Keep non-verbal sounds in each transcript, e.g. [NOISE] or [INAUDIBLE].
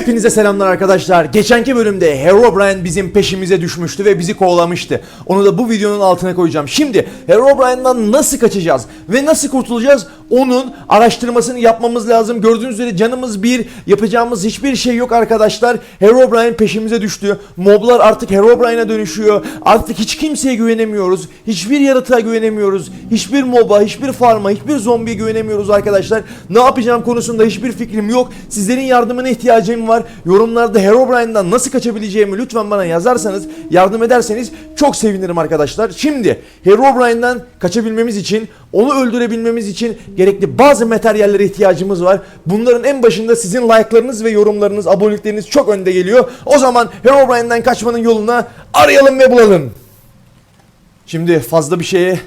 Hepinize selamlar arkadaşlar. Geçenki bölümde Herobrine bizim peşimize düşmüştü ve bizi kovalamıştı. Onu da bu videonun altına koyacağım. Şimdi Herobrine'dan nasıl kaçacağız ve nasıl kurtulacağız? Onun araştırmasını yapmamız lazım. Gördüğünüz üzere canımız bir, yapacağımız hiçbir şey yok arkadaşlar. Herobrine peşimize düştü. Moblar artık Herobrine'a dönüşüyor. Artık hiç kimseye güvenemiyoruz. Hiçbir yaratığa güvenemiyoruz. Hiçbir moba, hiçbir farma, hiçbir zombiye güvenemiyoruz arkadaşlar. Ne yapacağım konusunda hiçbir fikrim yok. Sizlerin yardımına ihtiyacım var. Yorumlarda Herobrine'dan nasıl kaçabileceğimi lütfen bana yazarsanız, yardım ederseniz çok sevinirim arkadaşlar. Şimdi Herobrine'dan kaçabilmemiz için, onu öldürebilmemiz için gerekli bazı materyallere ihtiyacımız var. Bunların en başında sizin like'larınız ve yorumlarınız, abonelikleriniz çok önde geliyor. O zaman Herobrine'den kaçmanın yoluna arayalım ve bulalım. Şimdi fazla bir şeye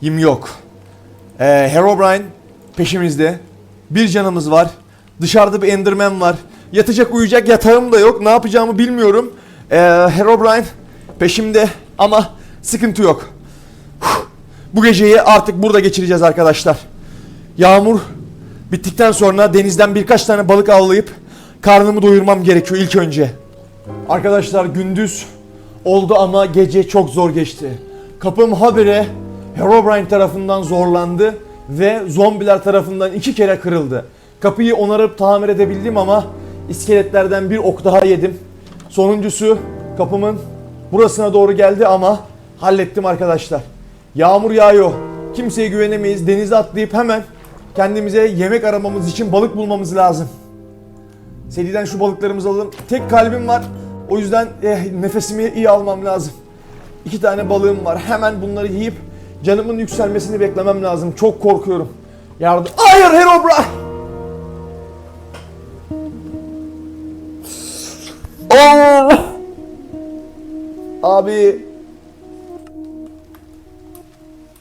yim yok. Ee, Herobrine peşimizde. Bir canımız var. Dışarıda bir Enderman var. Yatacak uyuyacak yatağım da yok. Ne yapacağımı bilmiyorum. Ee, Herobrine peşimde ama sıkıntı yok. Bu geceyi artık burada geçireceğiz arkadaşlar. Yağmur bittikten sonra denizden birkaç tane balık avlayıp karnımı doyurmam gerekiyor ilk önce. Arkadaşlar gündüz oldu ama gece çok zor geçti. Kapım habire Herobrine tarafından zorlandı ve zombiler tarafından iki kere kırıldı. Kapıyı onarıp tamir edebildim ama iskeletlerden bir ok daha yedim. Sonuncusu kapımın burasına doğru geldi ama hallettim arkadaşlar. Yağmur yağıyor. Kimseye güvenemeyiz. Denize atlayıp hemen kendimize yemek aramamız için balık bulmamız lazım. Seriden şu balıklarımızı alalım. Tek kalbim var. O yüzden eh, nefesimi iyi almam lazım. İki tane balığım var. Hemen bunları yiyip canımın yükselmesini beklemem lazım. Çok korkuyorum. Yardım. Hayır Herobrine! Aa! Abi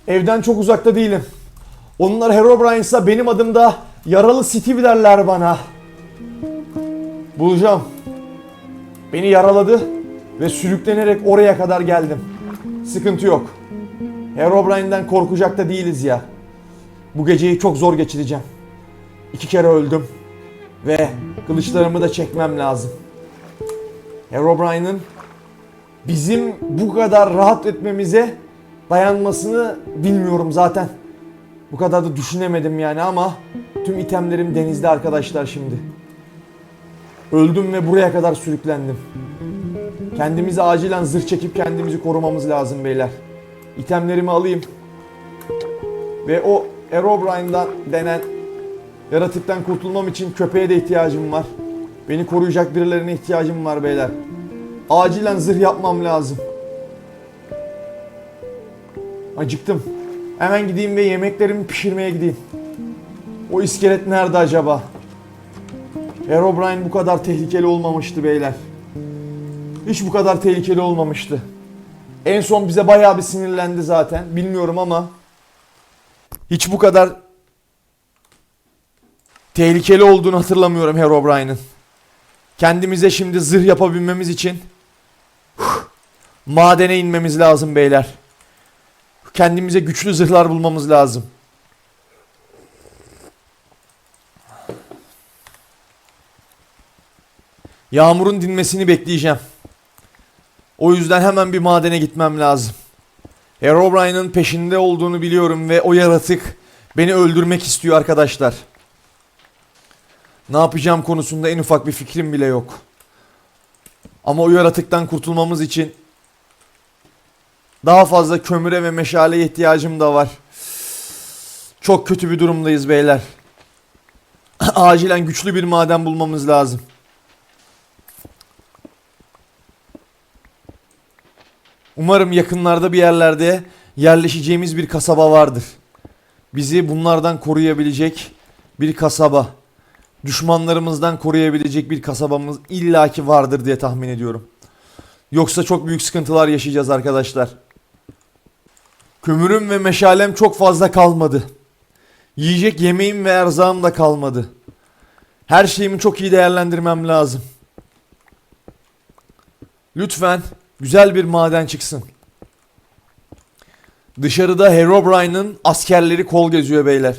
Evden çok uzakta değilim. Onlar Herobrine'sa benim adımda yaralı Steve derler bana. Bulacağım. Beni yaraladı ve sürüklenerek oraya kadar geldim. Sıkıntı yok. Herobrine'den korkacak da değiliz ya. Bu geceyi çok zor geçireceğim. İki kere öldüm. Ve kılıçlarımı da çekmem lazım. Herobrine'ın bizim bu kadar rahat etmemize dayanmasını bilmiyorum zaten. Bu kadar da düşünemedim yani ama tüm itemlerim denizde arkadaşlar şimdi. Öldüm ve buraya kadar sürüklendim. Kendimize acilen zırh çekip kendimizi korumamız lazım beyler. İtemlerimi alayım. Ve o Herobrine'dan denen yaratıktan kurtulmam için köpeğe de ihtiyacım var. Beni koruyacak birilerine ihtiyacım var beyler. Acilen zırh yapmam lazım. Acıktım. Hemen gideyim ve yemeklerimi pişirmeye gideyim. O iskelet nerede acaba? Herobrine bu kadar tehlikeli olmamıştı beyler. Hiç bu kadar tehlikeli olmamıştı. En son bize bayağı bir sinirlendi zaten. Bilmiyorum ama hiç bu kadar tehlikeli olduğunu hatırlamıyorum Herobrine'ın. Kendimize şimdi zırh yapabilmemiz için madene inmemiz lazım beyler. Kendimize güçlü zırhlar bulmamız lazım. Yağmurun dinmesini bekleyeceğim. O yüzden hemen bir madene gitmem lazım. Herobrine'ın peşinde olduğunu biliyorum ve o yaratık beni öldürmek istiyor arkadaşlar. Ne yapacağım konusunda en ufak bir fikrim bile yok. Ama o yaratıktan kurtulmamız için daha fazla kömüre ve meşaleye ihtiyacım da var. Çok kötü bir durumdayız beyler. [CLEARS THROAT] Acilen güçlü bir maden bulmamız lazım. Umarım yakınlarda bir yerlerde yerleşeceğimiz bir kasaba vardır. Bizi bunlardan koruyabilecek bir kasaba. Düşmanlarımızdan koruyabilecek bir kasabamız illaki vardır diye tahmin ediyorum. Yoksa çok büyük sıkıntılar yaşayacağız arkadaşlar. Kömürüm ve meşalem çok fazla kalmadı. Yiyecek yemeğim ve erzağım da kalmadı. Her şeyimi çok iyi değerlendirmem lazım. Lütfen güzel bir maden çıksın. Dışarıda Herobrine'ın askerleri kol geziyor beyler.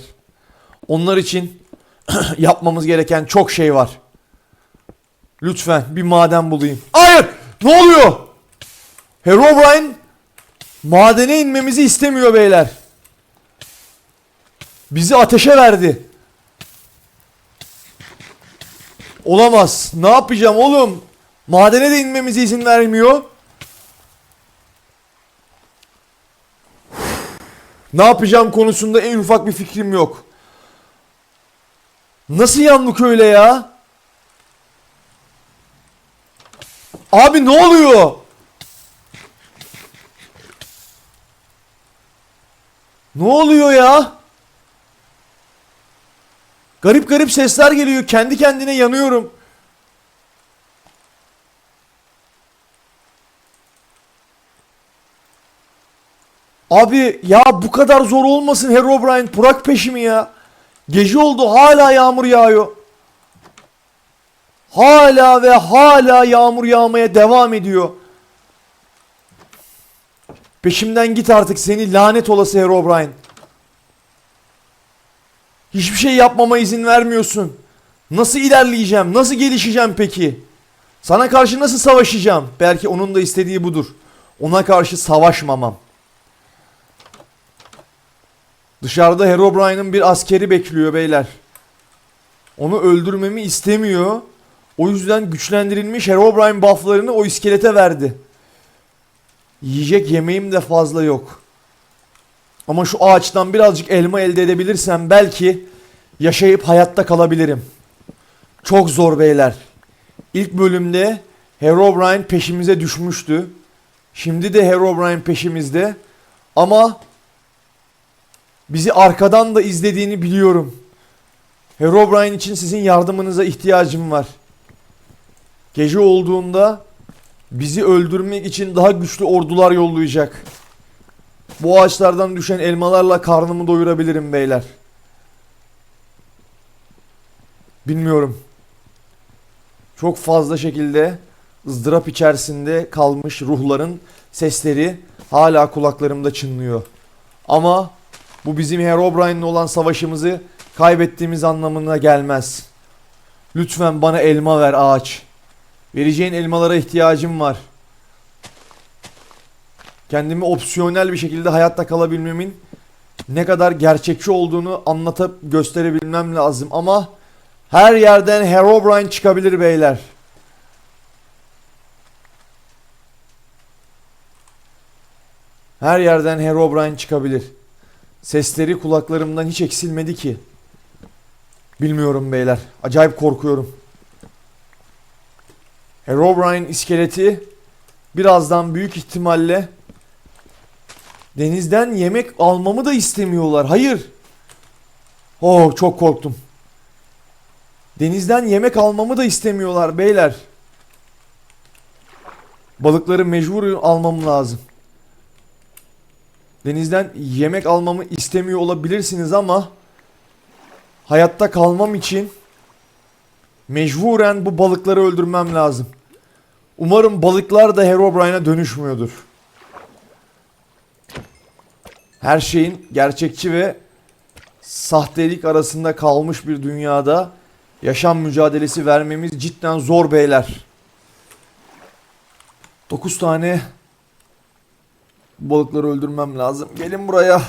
Onlar için [CLEARS THROAT] yapmamız gereken çok şey var. Lütfen bir maden bulayım. Hayır! Ne oluyor? Herobrine madene inmemizi istemiyor beyler. Bizi ateşe verdi. Olamaz. Ne yapacağım oğlum? Madene de inmemize izin vermiyor. Ne yapacağım konusunda en ufak bir fikrim yok. Nasıl yandık öyle ya? Abi ne oluyor? Ne oluyor ya? Garip garip sesler geliyor. Kendi kendine yanıyorum. Abi ya bu kadar zor olmasın Herobrine. Bırak peşimi ya. Gece oldu hala yağmur yağıyor. Hala ve hala yağmur yağmaya devam ediyor. Peşimden git artık seni lanet olası Herobrine. Hiçbir şey yapmama izin vermiyorsun. Nasıl ilerleyeceğim? Nasıl gelişeceğim peki? Sana karşı nasıl savaşacağım? Belki onun da istediği budur. Ona karşı savaşmamam. Dışarıda Herobrine'ın bir askeri bekliyor beyler. Onu öldürmemi istemiyor. O yüzden güçlendirilmiş Herobrine bufflarını o iskelete verdi. Yiyecek yemeğim de fazla yok. Ama şu ağaçtan birazcık elma elde edebilirsem belki yaşayıp hayatta kalabilirim. Çok zor beyler. İlk bölümde Herobrine peşimize düşmüştü. Şimdi de Herobrine peşimizde. Ama bizi arkadan da izlediğini biliyorum. Herobrine için sizin yardımınıza ihtiyacım var. Gece olduğunda bizi öldürmek için daha güçlü ordular yollayacak. Bu ağaçlardan düşen elmalarla karnımı doyurabilirim beyler. Bilmiyorum. Çok fazla şekilde ızdırap içerisinde kalmış ruhların sesleri hala kulaklarımda çınlıyor. Ama bu bizim Herobrine'le olan savaşımızı kaybettiğimiz anlamına gelmez. Lütfen bana elma ver ağaç. Vereceğin elmalara ihtiyacım var. Kendimi opsiyonel bir şekilde hayatta kalabilmemin ne kadar gerçekçi olduğunu anlatıp gösterebilmem lazım ama her yerden Herobrine çıkabilir beyler. Her yerden Herobrine çıkabilir. Sesleri kulaklarımdan hiç eksilmedi ki. Bilmiyorum beyler. Acayip korkuyorum. Herobrine iskeleti birazdan büyük ihtimalle denizden yemek almamı da istemiyorlar. Hayır. Oh çok korktum. Denizden yemek almamı da istemiyorlar beyler. Balıkları mecbur almam lazım. Denizden yemek almamı istemiyor olabilirsiniz ama hayatta kalmam için mecburen bu balıkları öldürmem lazım. Umarım balıklar da Herobrine'a dönüşmüyordur. Her şeyin gerçekçi ve sahtelik arasında kalmış bir dünyada yaşam mücadelesi vermemiz cidden zor beyler. 9 tane balıkları öldürmem lazım. Gelin buraya.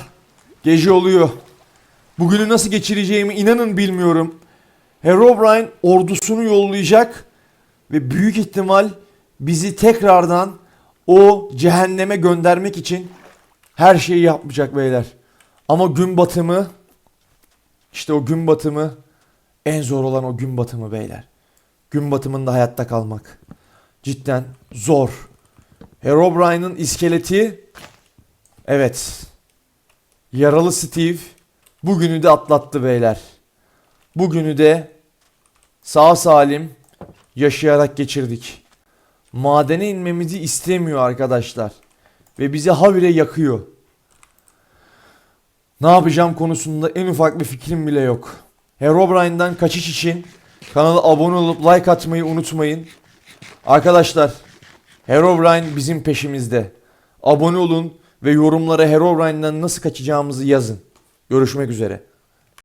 Gece oluyor. Bugünü nasıl geçireceğimi inanın bilmiyorum. Herobrine ordusunu yollayacak ve büyük ihtimal bizi tekrardan o cehenneme göndermek için her şeyi yapmayacak beyler. Ama gün batımı işte o gün batımı en zor olan o gün batımı beyler. Gün batımında hayatta kalmak. Cidden zor. Herobrine'ın iskeleti evet yaralı Steve bugünü de atlattı beyler. Bugünü de sağ salim yaşayarak geçirdik. Madene inmemizi istemiyor arkadaşlar. Ve bizi habire yakıyor. Ne yapacağım konusunda en ufak bir fikrim bile yok. Herobrine'den kaçış için kanala abone olup like atmayı unutmayın. Arkadaşlar Herobrine bizim peşimizde. Abone olun ve yorumlara Herobrine'den nasıl kaçacağımızı yazın. Görüşmek üzere.